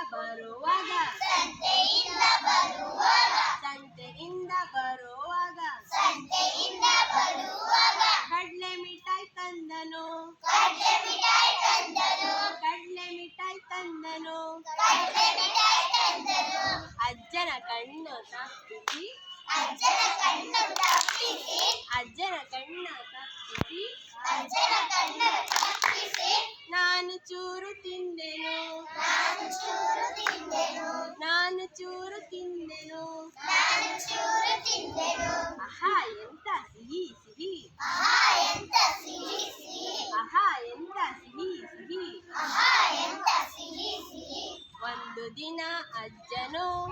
ಬರುವಾಗ ಸಂತೆಯಿಂದ ಬರುವಾಗ ಸಂತೆಯಿಂದ ಬರುವಾಗ ಸಂತೆಯಿಂದ ಬರುವಾಗ ಕಡ್ಲೆ ಮಿಠಾಯಿ ತಂದನು ಕಡ್ಲೆ ಮಿಠಾಯಿ ತಂದನು ಕಡ್ಲೆ ಮಿಠಾಯಿ ತಂದನು ಕಡ್ಲೆ ಮಿಠಾಯಿ ತಂದನು ಅಜ್ಜನ ಕಣ್ಣು ತಪ್ಪಿಸಿ ಅಜ್ಜನ ಕಣ್ಣು ತಪ್ಪಿಸಿ ಅಜ್ಜನ ಕಣ್ಣ ತಪ್ಪಿಸಿ ಅಜ್ಜನ ಕಣ್ಣು ತಪ್ಪಿಸಿ ನಾನು ಚೂರು ತಿಂದೆನು ಒಂದು ದಿನ ಅಜ್ಜನು.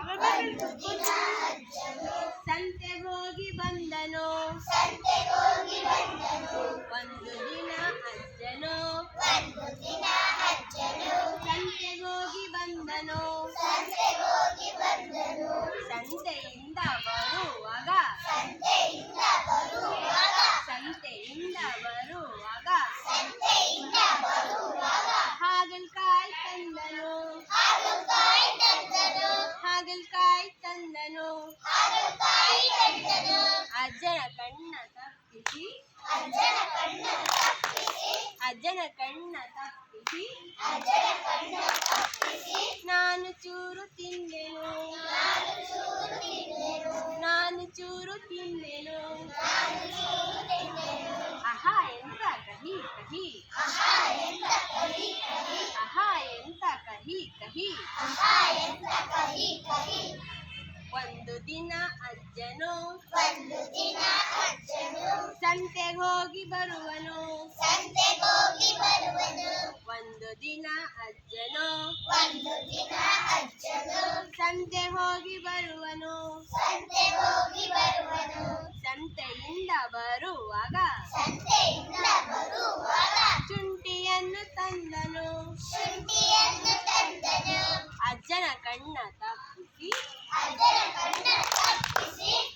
ಸಂತೆ ಹೋಗಿ ಬಂದನು. ಒಂದು ದಿನ ಅಜ್ಜನು. ಸಂತೆ ಹೋಗಿ ಬಂದನು. ಸಂತೆಯಿಂದ ಬರುವಾಗ. ಸಂತೆಯಿಂದ ಬರುವಾಗ. ಹಾಗಲಕಾಯಿ ತಂದನು. ಹಾಗಲಕಾಯಿ ತಂದನು ಹಾಗಲಕಾಯಿ ತಂದನು ಅಜ್ಜನ ಕಣ್ಣ ತಪ್ಪಿಸಿ ಅಜ್ಜನ ಕಣ್ಣು ತಪ್ಪಿಸಿ ಅಜ್ಜನ ಕಣ್ಣ ತಪ್ಪಿಸಿ ಅಜ್ಜನ ಕಣ್ಣು ತಪ್ಪಿಸಿ ನಾನು ಅಜ್ಜನು ಒಂದು ದಿನ ಅಜ್ಜನು ಸಂತೆಗೆ ಹೋಗಿ ಬರುವನು. ಸಂತೆಗೋಗಿ ಬರುವನು. ಒಂದು ದಿನ ಅಜ್ಜನು. ಒಂದು ದಿನ ಅಜ್ಜನು. ಸಂತೆ ಹೋಗಿ ಬರುವನು. ಸಂತೆಗೋಗಿ ಬರುವನು. ಸಂತೆಯಿಂದ ಬರುವಾಗ ಸಂತೆಯಿಂದ ಬರುವಾಗ ಶುಂಠಿಯನ್ನು ತಂದನು. ಶುಂಠಿಯನ್ನು ತಂದನು. ಅಜ್ಜನ ಕಣ್ಣ ತಪ್ಪಿಸಿ ಅಜ್ಜನ ಕಣ್ಣು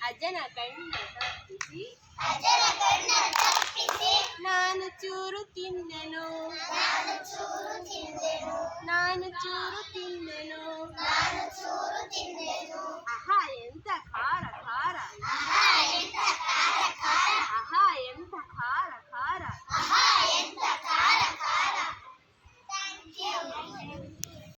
ತಪ್ಪಿಸಿ ಅಜ್ಜನ ಕಣ್ಣ ತಪ್ಪಿಸಿ ಅಜ್ಜನ ಕಣ್ಣು ತಪ್ಪಿಸಿ ನಾನು ಚೂರು ತಿಂದೆನು ನಾನು ಚೂರು ತಿಂದೆನು ನಾನು ಚೂರು ತಿಂದೆನು ನಾನು ಚೂರು ತಿಂದೆನು ಆಹಾ ಎಂತ ಖಾರ ಖಾರ ಆಹಾ